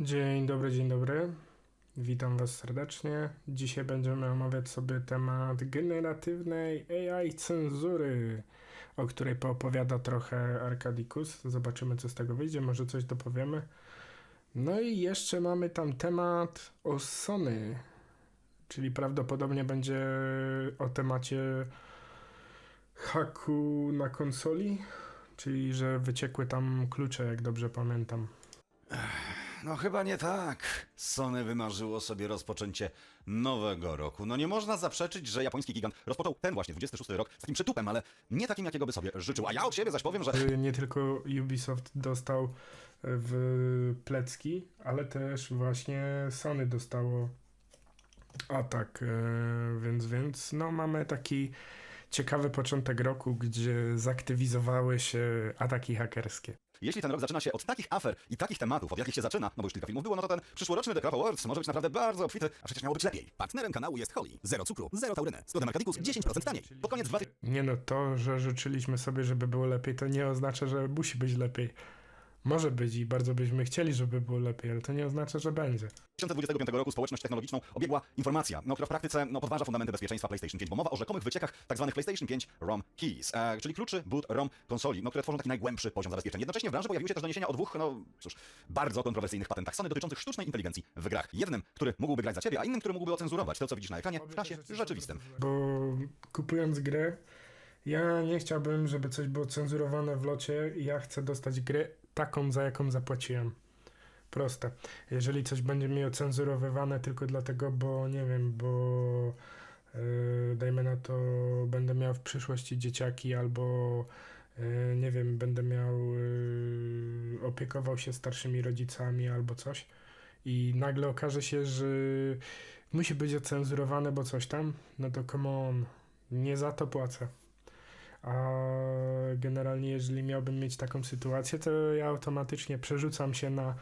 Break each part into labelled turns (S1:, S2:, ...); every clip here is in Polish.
S1: Dzień dobry, dzień dobry. Witam Was serdecznie. Dzisiaj będziemy omawiać sobie temat generatywnej AI cenzury, o której poopowiada trochę Arkadikus. Zobaczymy, co z tego wyjdzie, może coś dopowiemy. No i jeszcze mamy tam temat o Sony, czyli prawdopodobnie będzie o temacie haku na konsoli, czyli że wyciekły tam klucze, jak dobrze pamiętam.
S2: No chyba nie tak. Sony wymarzyło sobie rozpoczęcie nowego roku. No nie można zaprzeczyć, że japoński gigant rozpoczął ten właśnie 26 rok z takim przytupem, ale nie takim, jakiego by sobie życzył. A ja od siebie zaś powiem, że...
S1: Y, Nie tylko Ubisoft dostał w plecki, ale też właśnie Sony dostało atak, y, więc, więc no mamy taki ciekawy początek roku, gdzie zaktywizowały się ataki hakerskie.
S2: Jeśli ten rok zaczyna się od takich afer i takich tematów, od jakich się zaczyna, no bo już kilka filmów było, no to ten przyszłoroczny The Crop Awards może być naprawdę bardzo obfity, a przecież miało być lepiej. Partnerem kanału jest Holly. Zero cukru, zero tauryny. Z kodem Arkadikus 10% taniej. Pod koniec 2000...
S1: Nie no, to, że życzyliśmy sobie, żeby było lepiej, to nie oznacza, że musi być lepiej. Może być i bardzo byśmy chcieli, żeby było lepiej, ale to nie oznacza, że będzie.
S2: 2025 roku społeczność technologiczną obiegła informacja, no, która w praktyce no, podważa fundamenty bezpieczeństwa PlayStation 5, bo mowa o rzekomych wyciekach tzw. PlayStation 5 ROM Keys, e, czyli kluczy boot ROM konsoli, no, które tworzą taki najgłębszy poziom zabezpieczeń. Jednocześnie w branży pojawiły się też doniesienia o dwóch, no cóż, bardzo kontrowersyjnych patentach Sony dotyczących sztucznej inteligencji w grach. Jednym, który mógłby grać za ciebie, a innym, który mógłby ocenzurować to, co widzisz na ekranie w czasie rzeczywistym.
S1: Bo kupując grę, ja nie chciałbym, żeby coś było cenzurowane w locie. Ja chcę dostać grę taką, za jaką zapłaciłem. Proste. Jeżeli coś będzie mi ocenzurowywane tylko dlatego, bo nie wiem, bo yy, dajmy na to, będę miał w przyszłości dzieciaki albo yy, nie wiem, będę miał yy, opiekował się starszymi rodzicami albo coś i nagle okaże się, że musi być ocenzurowane, bo coś tam, no to come on, nie za to płacę. A generalnie, jeżeli miałbym mieć taką sytuację, to ja automatycznie przerzucam się na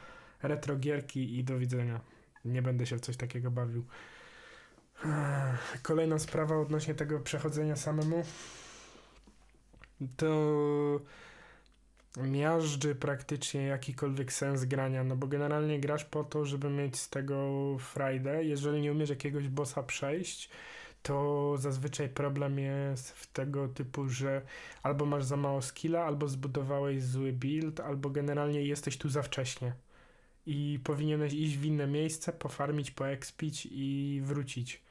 S1: retro gierki i do widzenia. Nie będę się w coś takiego bawił. Kolejna sprawa odnośnie tego przechodzenia samemu. To miażdży praktycznie jakikolwiek sens grania, no bo generalnie grasz po to, żeby mieć z tego frajdę. Jeżeli nie umiesz jakiegoś bossa przejść, to zazwyczaj problem jest w tego typu, że albo masz za mało skilla, albo zbudowałeś zły build, albo generalnie jesteś tu za wcześnie. I powinieneś iść w inne miejsce, pofarmić, poekspić i wrócić.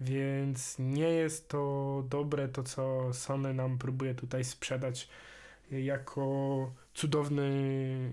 S1: Więc nie jest to dobre to, co Sony nam próbuje tutaj sprzedać jako cudowny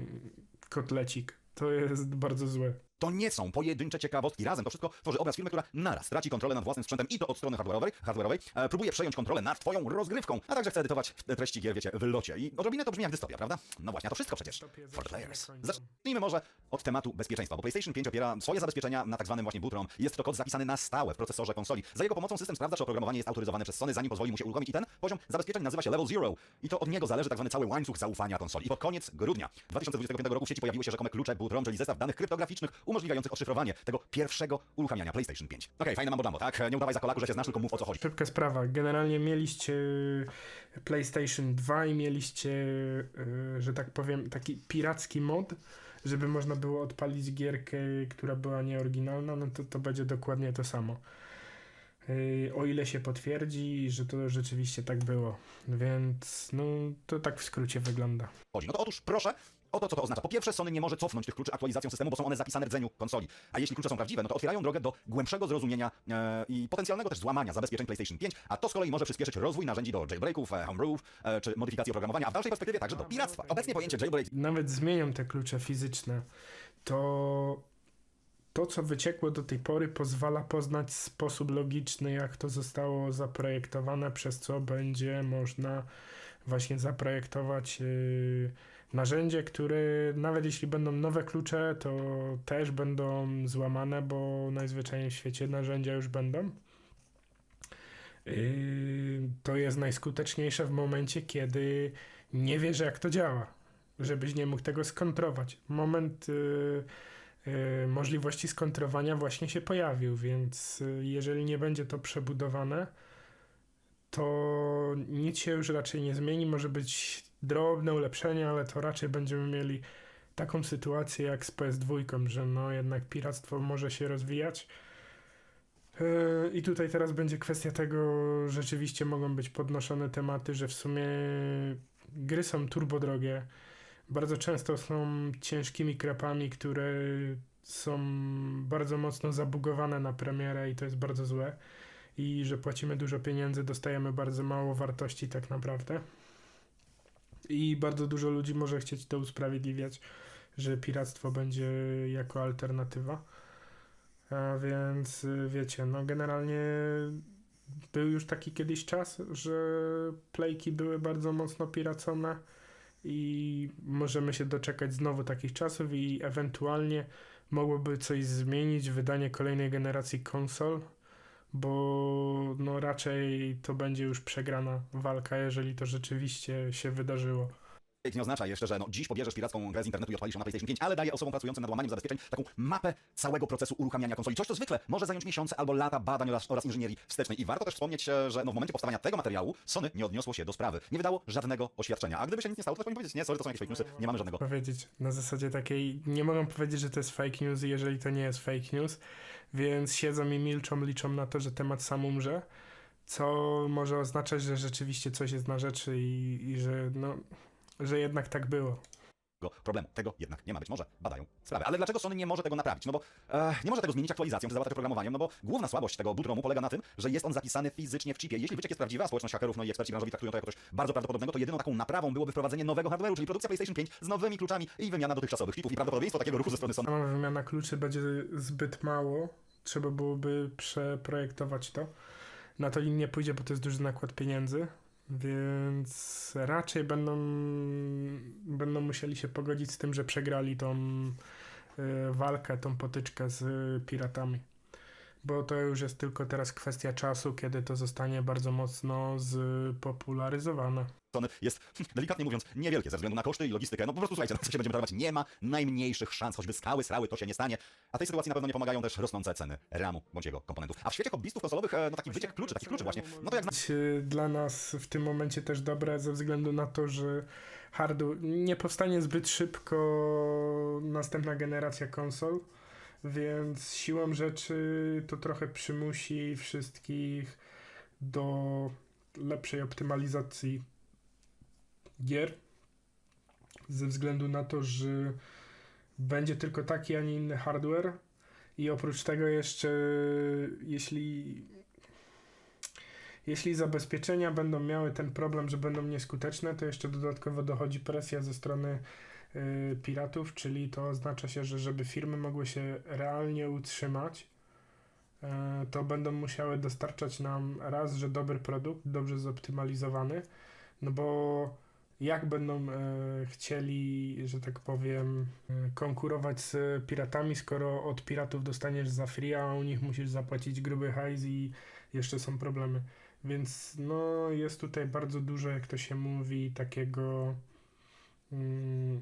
S1: kotlecik. To jest bardzo złe.
S2: To nie są pojedyncze ciekawostki. Razem to wszystko tworzy obraz firmy, która naraz traci kontrolę nad własnym sprzętem i to od strony hardware'owej, hardware'owej e, próbuje przejąć kontrolę nad twoją rozgrywką, a także chce edytować treści gier, wiecie, w locie. I odrobinę to brzmi jak dystopia, prawda? No właśnie, a to wszystko przecież for the players. Zacznijmy może od tematu bezpieczeństwa, bo PlayStation 5 opiera swoje zabezpieczenia na tak zwanym właśnie bootrom. Jest to kod zapisany na stałe w procesorze konsoli. Za jego pomocą system sprawdza, czy oprogramowanie jest autoryzowane przez Sony, zanim pozwoli mu się uruchomić i ten poziom zabezpieczeń nazywa się Level Zero. I to od niego zależy tak zwany cały łańcuch zaufania konsoli. I pod koniec grudnia 2025 roku w sieci pojawiły się rzekome klucze bootrom, czyli zestaw danych kryptograficznych umożliwiających odszyfrowanie tego pierwszego uruchamiania PlayStation 5. Okej, fajne mambo jumbo, tak? Nie udawaj za kolaku, że się znasz, tylko mów o co chodzi.
S1: Szybka sprawa. Generalnie mieliście PlayStation 2 i mieliście, y, że tak powiem, taki piracki mod, żeby można było odpalić gierkę, która była nieoryginalna, no to to będzie dokładnie to samo. Y, O ile się potwierdzi, że to rzeczywiście tak było. Więc no to tak w skrócie wygląda.
S2: chodzi. No to otóż proszę o to, co to oznacza. Po pierwsze, Sony nie może cofnąć tych kluczy aktualizacją systemu, bo są one zapisane w rdzeniu konsoli. A jeśli klucze są prawdziwe, no to otwierają drogę do głębszego zrozumienia e, i potencjalnego też złamania zabezpieczeń PlayStation 5, a to z kolei może przyspieszyć rozwój narzędzi do jailbreaków, e, homebrew, e, czy modyfikacji oprogramowania, a w dalszej perspektywie także do piractwa. Obecnie pojęcie jailbreak
S1: nawet zmienią te klucze fizyczne, to to, co wyciekło do tej pory, pozwala poznać sposób logiczny, jak to zostało zaprojektowane, przez co będzie można właśnie zaprojektować yy, narzędzie, które nawet jeśli będą nowe klucze, to też będą złamane, bo najzwyczajniej w świecie narzędzia już będą. Yy, to jest najskuteczniejsze w momencie, kiedy nie wiesz, jak to działa, żebyś nie mógł tego skontrować. Moment yy, yy, możliwości skontrowania właśnie się pojawił, więc jeżeli nie będzie to przebudowane, to nic się już raczej nie zmieni. Może być drobne ulepszenie, ale to raczej będziemy mieli taką sytuację jak z PS2, że no jednak piractwo może się rozwijać. Yy, I tutaj teraz będzie kwestia tego, rzeczywiście mogą być podnoszone tematy, że w sumie gry są turbo drogie. Bardzo często są ciężkimi krapami, które są bardzo mocno zabugowane na premierę i to jest bardzo złe. I że płacimy dużo pieniędzy, dostajemy bardzo mało wartości tak naprawdę. I bardzo dużo ludzi może chcieć to usprawiedliwiać, że piractwo będzie jako alternatywa. A więc y, wiecie, no generalnie był już taki kiedyś czas, że playki były bardzo mocno piracone i możemy się doczekać znowu takich czasów i ewentualnie mogłoby coś zmienić wydanie kolejnej generacji konsol, bo no raczej to będzie już przegrana walka, jeżeli to rzeczywiście się wydarzyło.
S2: nie oznacza jeszcze, że no, dziś pobierzesz piracką grę z internetu i odpalisz ją na PlayStation 5, ale daje osobom pracującym nad łamaniem zabezpieczeń taką mapę całego procesu uruchamiania konsoli. Coś, co zwykle może zająć miesiące albo lata badań oraz, oraz inżynierii wstecznej. I warto też wspomnieć, e, że no, w momencie powstawania tego materiału Sony nie odniosło się do sprawy. Nie wydało żadnego oświadczenia. A gdyby się nic nie stało, to powinien powiedzieć, nie, sorry, to są jakieś fake newsy, nie mamy żadnego.
S1: powiedzieć na zasadzie takiej, nie mogą powiedzieć, że to jest fake news, jeżeli to nie jest fake news, więc siedzą i milczą, liczą na to, że temat sam umrze, co może oznaczać, że rzeczywiście coś jest na rzeczy i, i że no, że jednak tak było.
S2: Problemu. Tego jednak nie ma. Być może badają sprawę. Ale dlaczego Sony nie może tego naprawić? No bo e, nie może tego zmienić aktualizacją czy zawarte programowaniem, no bo główna słabość tego bootromu polega na tym, że jest on zapisany fizycznie w chipie. Jeśli wyciek jest prawdziwy, a społeczność hakerów no i eksperci branżowi traktują to jako coś bardzo prawdopodobnego, to jedyną taką naprawą byłoby wprowadzenie nowego hardware'u, czyli produkcja PlayStation 5 z nowymi kluczami i wymiana dotychczasowych chipów. I prawdopodobieństwo takiego ruchu ze strony Sony
S1: Sama wymiana kluczy będzie zbyt mało, trzeba byłoby przeprojektować to. Na to im nie pójdzie, bo to jest duży nakład pieniędzy, więc raczej będą, będą musieli się pogodzić z tym, że przegrali tą y, walkę, tą potyczkę z piratami. Bo to już jest tylko teraz kwestia czasu, kiedy to zostanie bardzo mocno spopularyzowane.
S2: Jest, delikatnie mówiąc, niewielkie ze względu na koszty i logistykę. No po prostu słuchajcie, na co się będziemy targować, nie ma najmniejszych szans, choćby skały, srały, to się nie stanie. A tej sytuacji na pewno nie pomagają też rosnące ceny RAM-u bądź jego komponentów. A w świecie hobbystów konsolowych, e, no taki wyciek kluczy, takich kluczy właśnie, no to jak
S1: dla nas w tym momencie też dobre ze względu na to, że hardware nie powstanie zbyt szybko następna generacja konsol, więc siłą rzeczy to trochę przymusi wszystkich do lepszej optymalizacji gier ze względu na to, że będzie tylko taki, a nie inny hardware. I oprócz tego jeszcze jeśli jeśli zabezpieczenia będą miały ten problem, że będą nieskuteczne, to jeszcze dodatkowo dochodzi presja ze strony y, piratów, czyli to oznacza się, że żeby firmy mogły się realnie utrzymać, y, to będą musiały dostarczać nam raz, że dobry produkt, dobrze zoptymalizowany, no bo jak będą e, chcieli, że tak powiem, e, konkurować z piratami, skoro od piratów dostaniesz za free, a u nich musisz zapłacić gruby hajs i jeszcze są problemy. Więc no, jest tutaj bardzo dużo, jak to się mówi, takiego mm,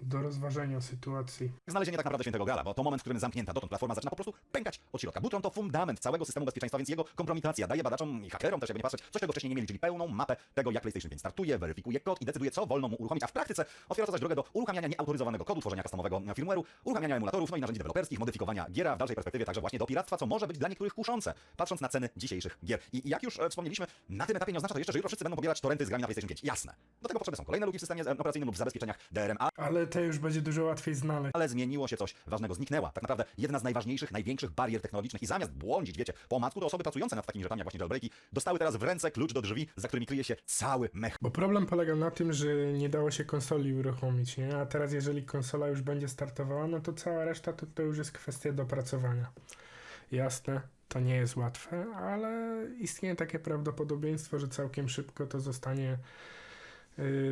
S1: do rozważenia sytuacji.
S2: znalezienie tak naprawdę świętego grala, bo to moment, w którym zamknięta dotąd platforma zaczyna po prostu pękać od środka. Butron to fundament całego systemu bezpieczeństwa, więc jego kompromitacja daje badaczom i hakerom też, jakby nie patrzeć, coś czego wcześniej nie mieli, czyli pełną mapę tego, jak PlayStation 5 startuje, weryfikuje kod i decyduje, co wolno mu uruchomić, a w praktyce otwiera to zaś drogę do uruchamiania nieautoryzowanego kodu, tworzenia customowego firmware'u, uruchamiania emulatorów, no i narzędzi deweloperskich, modyfikowania gier, a w dalszej perspektywie także właśnie do piractwa, co może być dla niektórych kuszące, patrząc na ceny dzisiejszych gier. I jak już e, wspomnieliśmy, na tym etapie nie oznacza to jeszcze, że jutro wszyscy będą pobierać torrenty z grami na PlayStation 5. Jasne. Do tego potrzebne są kolejne luki w systemie e, operacyjnym lub zabezpieczeniach
S1: Ale to już będzie dużo łatwiej znaleźć.
S2: ale zmieniło się coś ważnego. Zniknęła tak naprawdę jedna z najważniejszych, największych barier technologicznych i zamiast błądzić, wiecie, po omacku, to osoby pracujące nad takimi rzeczami jak właśnie jailbreaki dostały teraz w ręce klucz do drzwi, za którymi kryje się cały mech.
S1: Bo problem polegał na tym, że nie dało się konsoli uruchomić, nie? A teraz jeżeli konsola już będzie startowała, no to cała reszta to, to już jest kwestia dopracowania. Jasne, to nie jest łatwe, ale istnieje takie prawdopodobieństwo, że całkiem szybko to zostanie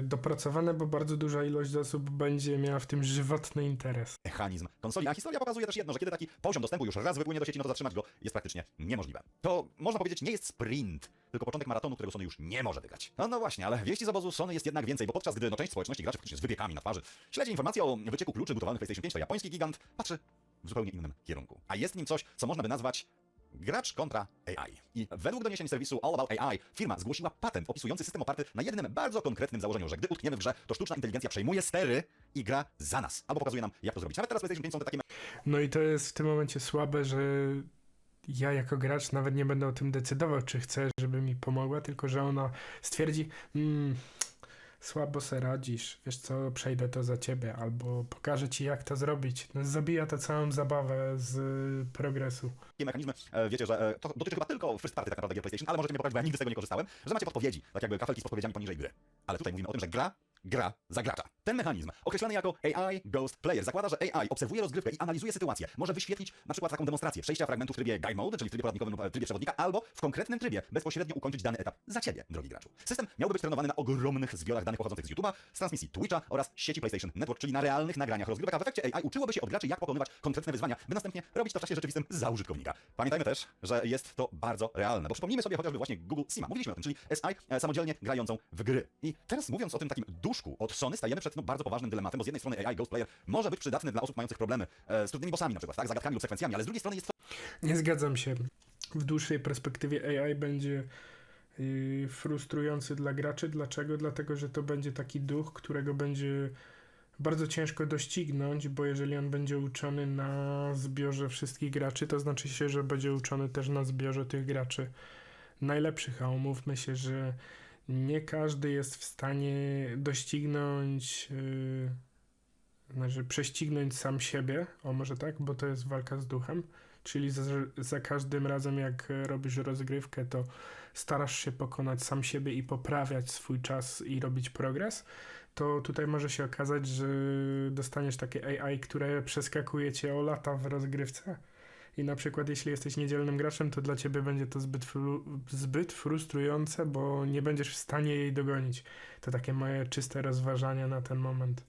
S1: dopracowane, bo bardzo duża ilość osób będzie miała w tym żywotny interes.
S2: mechanizm konsoli. A historia pokazuje też jedno, że kiedy taki poziom dostępu już raz wypłynie do sieci, no to zatrzymać go jest praktycznie niemożliwe. To można powiedzieć nie jest sprint, tylko początek maratonu, którego Sony już nie może wygrać. No, no właśnie, ale wieści z obozu Sony jest jednak więcej, bo podczas gdy no, część społeczności graczy faktycznie z wypiekami na twarzy śledzi informacje o wycieku kluczy butowanych PlayStation 5, to japoński gigant patrzy w zupełnie innym kierunku. A jest nim coś, co można by nazwać Gracz kontra AI. I według doniesień serwisu All About AI, firma zgłosiła patent opisujący system oparty na jednym bardzo konkretnym założeniu, że gdy utkniemy w grze, to sztuczna inteligencja przejmuje stery i gra za nas. Albo pokazuje nam, jak to zrobić. Nawet teraz PlayStation 5 są te takie
S1: No i to jest w tym momencie słabe, że ja jako gracz nawet nie będę o tym decydował, czy chcę, żeby mi pomogła, tylko że ona stwierdzi, mm, słabo se radzisz, wiesz co, przejdę to za ciebie, albo pokażę ci jak to zrobić. No, zabija to całą zabawę z y, progresu.
S2: mechanizmy, e, wiecie, że e, to dotyczy chyba tylko first party tak naprawdę gier PlayStation, ale możecie mnie poprawić, bo ja nigdy z tego nie korzystałem, że macie podpowiedzi, tak jakby kafelki z podpowiedziami poniżej gry. Ale tutaj mówimy o tym, że gra gra za gracza. Ten mechanizm, określany jako AI Ghost Player, zakłada, że AI obserwuje rozgrywkę i analizuje sytuację. Może wyświetlić na przykład taką demonstrację przejścia fragmentu w trybie Guide Mode, czyli w trybie poradnikowym lub e, trybie przewodnika, albo w konkretnym trybie bezpośrednio ukończyć dany etap za ciebie, drogi graczu. System miałby być trenowany na ogromnych zbiorach danych pochodzących z YouTube'a, z transmisji Twitcha oraz sieci PlayStation Network, czyli na realnych nagraniach rozgrywek, a w efekcie AI uczyłoby się od graczy, jak pokonywać konkretne wyzwania, by następnie robić to w czasie rzeczywistym za użytkownika. Pamiętajmy też, że jest to bardzo realne, bo przypomnijmy sobie chociażby właśnie Google Sima. Mówiliśmy o tym, czyli SI e, samodzielnie grającą w gry. I teraz mówiąc o tym takim duszku od Sony, stajemy przed no, bardzo poważnym dylematem, bo z jednej strony AI Ghost Player może być przydatny dla osób mających problemy e, z trudnymi bossami na przykład, tak, zagadkami lub sekwencjami, ale z drugiej strony jest
S1: Nie zgadzam się. W dłuższej perspektywie AI będzie y, frustrujący dla graczy. Dlaczego? Dlatego, że to będzie taki duch, którego będzie bardzo ciężko doścignąć, bo jeżeli on będzie uczony na zbiorze wszystkich graczy, to znaczy się, że będzie uczony też na zbiorze tych graczy najlepszych, a umówmy się, że nie każdy jest w stanie doścignąć, yy, znaczy prześcignąć sam siebie, o może tak, bo to jest walka z duchem, czyli za, za każdym razem jak robisz rozgrywkę, to starasz się pokonać sam siebie i poprawiać swój czas i robić progres, to tutaj może się okazać, że dostaniesz takie AI, które przeskakuje cię o lata w rozgrywce. I na przykład, jeśli jesteś niedzielnym graczem, to dla ciebie będzie to zbyt, fru- zbyt frustrujące, bo nie będziesz w stanie jej dogonić. To takie moje czyste rozważania na ten moment.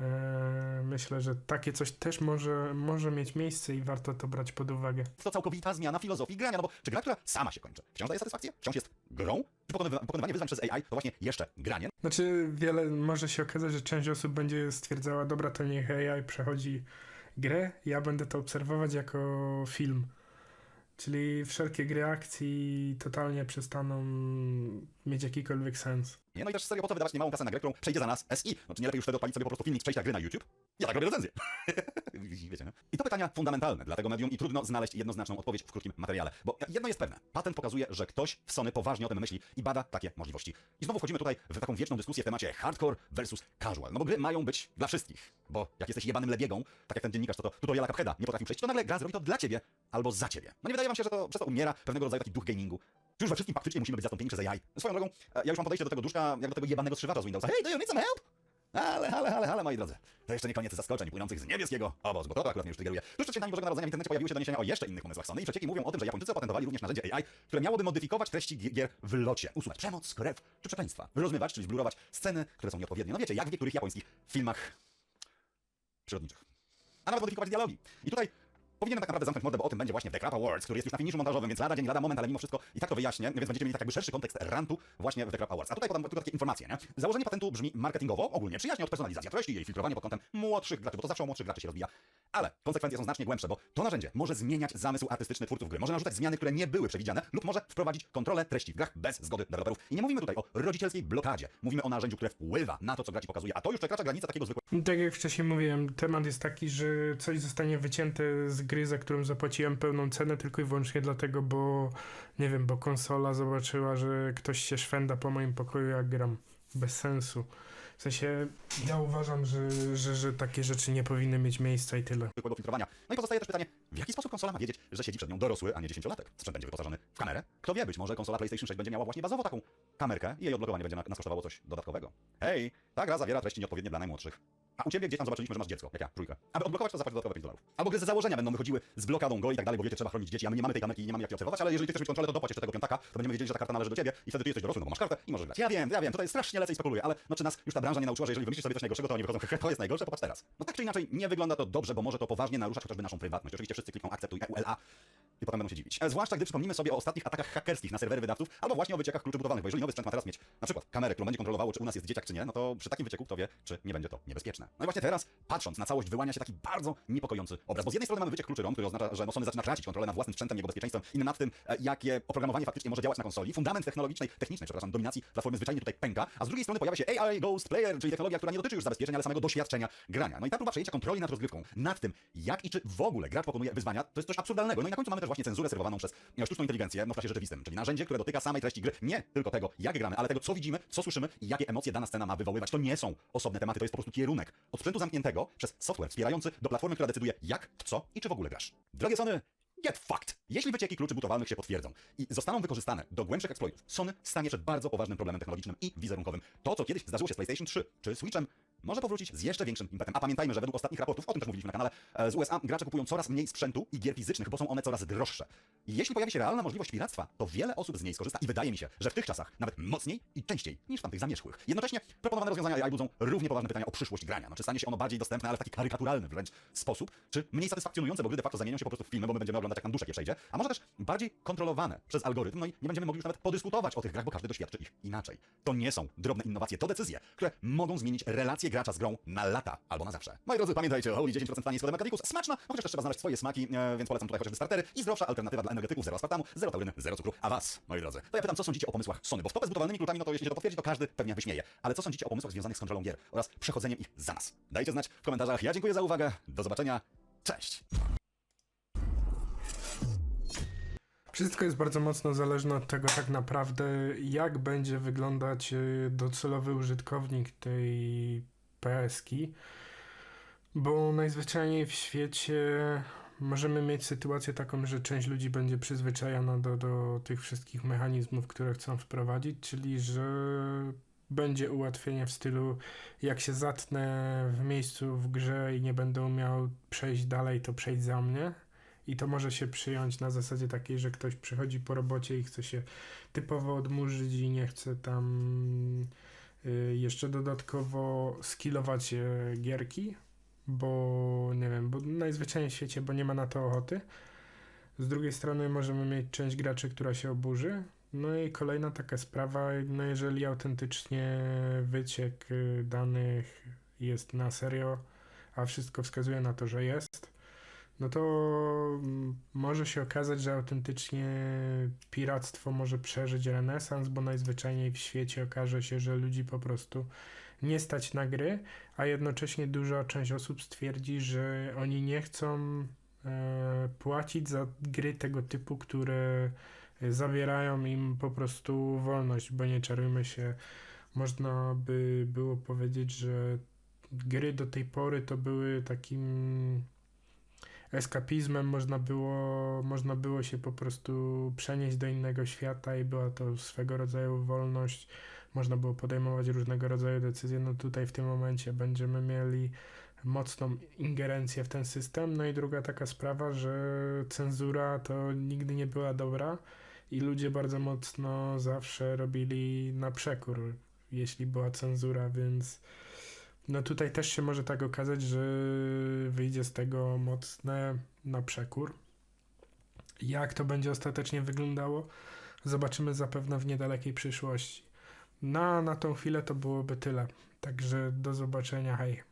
S1: Eee, myślę, że takie coś też może, może mieć miejsce i warto to brać pod uwagę.
S2: to całkowita zmiana filozofii grania, no bo czy gra, która sama się kończy, wciąż daje satysfakcję? Wciąż jest grą? Czy pokonywa- pokonywanie wyzwań przez AI to właśnie jeszcze granie?
S1: Znaczy, wiele może się okazać, że część osób będzie stwierdzała, dobra, to niech AI przechodzi grę, ja będę to obserwować jako film. Czyli wszelkie gry akcji totalnie przestaną mieć jakikolwiek sens.
S2: Nie? No i też serio po co wydawać niemałą kasę na grę, którą przejdzie za nas SI? No czy nie lepiej już wtedy odpalić sobie po prostu filmik z przejścia gry na YouTube? Ja tak robię recenzję. Wiecie, nie? I to pytania fundamentalne dla tego medium i trudno znaleźć jednoznaczną odpowiedź w krótkim materiale. Bo jedno jest pewne. Patent pokazuje, że ktoś w Sony poważnie o tym myśli i bada takie możliwości. I znowu wchodzimy tutaj w taką wieczną dyskusję w temacie hardcore versus casual. No bo gry mają być dla wszystkich. Bo jak jesteś jebanym lebiegą, tak jak ten dziennikarz, co to tutoriala Cupheada nie potrafił przejść, to nagle gra zrobi to dla ciebie albo za ciebie. No nie wydaje wam się, że to przez to umiera pewnego rodzaju taki duch gamingu? Już we wszystkim faktycznie musimy być zastąpieni przez AI? Swoją drogą, e, ja już mam podejście do tego duszka, jak do tego jebanego strzywacza z Windowsa. Hey, do you need some help? Ale, ale, ale, ale, moi drodzy, to jeszcze nie koniec zaskoczeń płynących z niebieskiego obozu, bo to akurat mnie już triggeruje. Tuż przed świętami Bożego Narodzenia w internecie pojawiły się doniesienia o jeszcze innych pomysłach Sony i przecieki mówią o tym, że Japończycy opatentowali również narzędzie AI, które miałoby modyfikować treści gi- gier w locie, usuwać przemoc, krew czy przekleństwa, rozmywać, czyli zblurować sceny, które są nieodpowiednie. No wiecie, jak w niektórych japońskich filmach przyrodniczych. A nawet modyfikować dialogi. I tutaj Powinienem tak naprawdę zamknąć mordę, bo o tym będzie właśnie w The Crap Awards, który jest już na finiszu montażowym, więc lada dzień, lada moment, ale mimo wszystko i tak to wyjaśnię, więc będziecie mieli tak jakby szerszy kontekst rantu właśnie w The Crap Awards. A tutaj podam tylko takie informacje, nie? Założenie patentu brzmi marketingowo, ogólnie przyjaźnie od personalizacja treści, jej filtrowanie pod kątem młodszych graczy, bo to zawsze o młodszych graczy się rozwija. Ale konsekwencje są znacznie głębsze, bo to narzędzie może zmieniać zamysł artystyczny twórców gry, może narzucać zmiany, które nie były przewidziane, lub może wprowadzić kontrolę treści w grach bez zgody deweloperów. I nie mówimy tutaj o rodzicielskiej blokadzie, mówimy o narzędziu, które wpływa na to, co gra ci pokazuje, a to już przekracza granicę takiego zwykłego
S1: Tak jak wcześniej mówiłem, temat jest taki, że coś zostanie wycięte z gry, za którą zapłaciłem pełną cenę tylko i wyłącznie dlatego, bo nie wiem, bo konsola zobaczyła, że ktoś się szwenda po moim pokoju jak gram. Bez sensu. W sensie ja uważam, że, że, że takie rzeczy nie powinny mieć miejsca i tyle.
S2: No i pozostaje też pytanie, w jaki sposób konsola ma wiedzieć, że siedzi przed nią dorosły, a nie dziesięciolatek? Sprzęt będzie wyposażony w kamerę? Kto wie, być może konsola PlayStation 6 będzie miała właśnie bazowo taką kamerkę i jej odblokowanie będzie na- nas kosztowało coś dodatkowego. Hej, ta gra zawiera treści nieodpowiednie dla najmłodszych. A u ciebie gdzieś tam zobaczyliśmy, że masz dziecko, jak ja, trójkę. Aby odblokować to zapłać dodatkowe 5 dolarów. Albo gry z założenia będą wychodziły z blokadą go i tak dalej, bo wiecie, trzeba chronić dzieci, a my nie mamy tej kamerki i nie mamy jak je obserwować, ale jeżeli ty chcesz mieć kontrolę, to dopłać jeszcze tego piątaka, to będziemy wiedzieli, że ta karta należy do ciebie i wtedy ty jesteś dorosły, no bo masz kartę i możesz grać. Ja wiem, ja wiem, tutaj strasznie spekuluję, ale no czy nas już ta branża nie nauczyła, że jeżeli wymyślisz sobie coś najgorszego, to oni wychodzą, to jest najgorsze, popatrz teraz. No tak czy inaczej, nie wygląda to dobrze, bo może to poważnie naruszać chociażby naszą prywatność. Oczywiście wszyscy klikną akceptuj EULA, i potem będą się dziwić. E, Zwłaszcza gdy przypomnimy sobie o ostatnich atakach hakerskich na serwery wydawców, albo właśnie o wyciekach kluczy budowanych, bo jeżeli nowy sprzęt ma teraz mieć na przykład kamerę, którą będzie kontrolowało, czy u nas jest dzieciak, czy nie, no to przy takim wycieku kto wie, czy nie będzie to niebezpieczne. No i właśnie teraz, patrząc na całość, wyłania się taki bardzo niepokojący obraz, bo z jednej strony mamy wyciek kluczy ROM, który oznacza, że no Sony zaczyna tracić kontrolę nad własnym sprzętem, jego bezpieczeństwem i nad tym, e, jakie oprogramowanie faktycznie może działać na konsoli. Fundament technologicznej, technicznej, przepraszam, dominacji platformy zwyczajnie tutaj pęka, a z drugiej strony pojawia się AI Ghost Player, czyli technologia, która nie dotyczy już ale samego doświadczenia grania. No i ta próba przejęcia kontroli nad rozgrywką, nad tym, jak i czy w ogóle pokonuje wyzwania, to jest coś absurdalnego. No i na końcu mamy też właśnie cenzurę serwowaną przez e, sztuczną inteligencję, no w czasie rzeczywistym, czyli narzędzie, które dotyka samej treści gry, nie tylko tego, jak gramy, ale tego, co widzimy, co słyszymy i jakie emocje dana scena ma wywoływać. To nie są osobne tematy, to jest po prostu kierunek od sprzętu zamkniętego przez software wspierający do platformy, która decyduje jak, co i czy w ogóle grasz. Drogie Sony, Get fucked! Jeśli wycieki kluczy butowalnych się potwierdzą i zostaną wykorzystane do głębszych exploitów, Sony stanie przed bardzo poważnym problemem technologicznym i wizerunkowym. To, co kiedyś zdarzyło się z PlayStation 3 czy Switchem, może powrócić z jeszcze większym impetem. A pamiętajmy, że według ostatnich raportów, o tym też mówiliśmy na kanale, e, z USA gracze kupują coraz mniej sprzętu i gier fizycznych, bo są one coraz droższe. I jeśli pojawi się realna możliwość piractwa, to wiele osób z niej skorzysta i wydaje mi się, że w tych czasach nawet mocniej i częściej niż w tamtych zamierzchłych. Jednocześnie proponowane rozwiązania AI budzą równie poważne pytania o przyszłość grania. No, czy stanie się ono bardziej dostępne, ale w taki karykaturalny wręcz sposób, czy mniej satysfakcjonujące, bo gry de facto zamienią się po prostu w filmy, bo my będziemy oglądać jak nam duszek je przejdzie, a może też bardziej kontrolowane przez algorytm, no i nie będziemy mogli już nawet podyskutować o tych grach, bo każdy doświadczy ich inaczej. To nie są drobne innowacje, to decyzje, które mogą zmienić relacje gracza z grą na lata albo na zawsze. Moi drodzy, pamiętajcie, Holy 10% taniej z kodem. Smaczna, chociaż też trzeba znaleźć swoje smaki, e, więc polecam tutaj chociażby startery i zdrowsza alternatywa dla energetyków, zero aspartamu, zero tauryny, zero cukru. A was, moi drodzy, to ja pytam, co sądzicie o pomysłach Sony, bo w topę z budowanymi kluczami, no to jeśli się to potwierdzi, to każdy pewnie wyśmieje. Ale co sądzicie o pomysłach związanych z kontrolą gier oraz przechodzeniem ich za nas? Dajcie znać w komentarzach. Ja dziękuję za uwagę. Do zobaczenia. Cześć!
S1: Wszystko jest bardzo mocno zależne od tego tak naprawdę, jak będzie wyglądać y, docelowy użytkownik tej PS-ki, bo najzwyczajniej w świecie możemy mieć sytuację taką, że część ludzi będzie przyzwyczajona do, do tych wszystkich mechanizmów, które chcą wprowadzić, czyli że będzie ułatwienie w stylu jak się zatnę w miejscu w grze i nie będę umiał przejść dalej, to przejdź za mnie. I to może się przyjąć na zasadzie takiej, że ktoś przychodzi po robocie i chce się typowo odmurzyć i nie chce tam jeszcze dodatkowo skillować y, gierki, bo nie wiem, bo najzwyczajniej w świecie, bo nie ma na to ochoty. Z drugiej strony możemy mieć część graczy, która się oburzy. No i kolejna taka sprawa, no jeżeli autentycznie wyciek y, danych jest na serio, a wszystko wskazuje na to, że jest, no to mm, może się okazać, że autentycznie piractwo może przeżyć renesans, bo najzwyczajniej w świecie okaże się, że ludzi po prostu nie stać na gry, a jednocześnie duża część osób stwierdzi, że oni nie chcą e, płacić za gry tego typu, które zabierają im po prostu wolność, bo nie czarujmy się, można by było powiedzieć, że gry do tej pory to były takim eskapizmem można było, można było się po prostu przenieść do innego świata i była to swego rodzaju wolność. Można było podejmować różnego rodzaju decyzje. No tutaj w tym momencie będziemy mieli mocną ingerencję w ten system. No i druga taka sprawa, że cenzura to nigdy nie była dobra i ludzie bardzo mocno zawsze robili na przekór, jeśli była cenzura, więc no tutaj też się może tak okazać, że wyjdzie z tego mocne na przekór. Jak to będzie ostatecznie wyglądało, zobaczymy zapewne w niedalekiej przyszłości. Na, na tą chwilę to byłoby tyle. Także do zobaczenia, hej.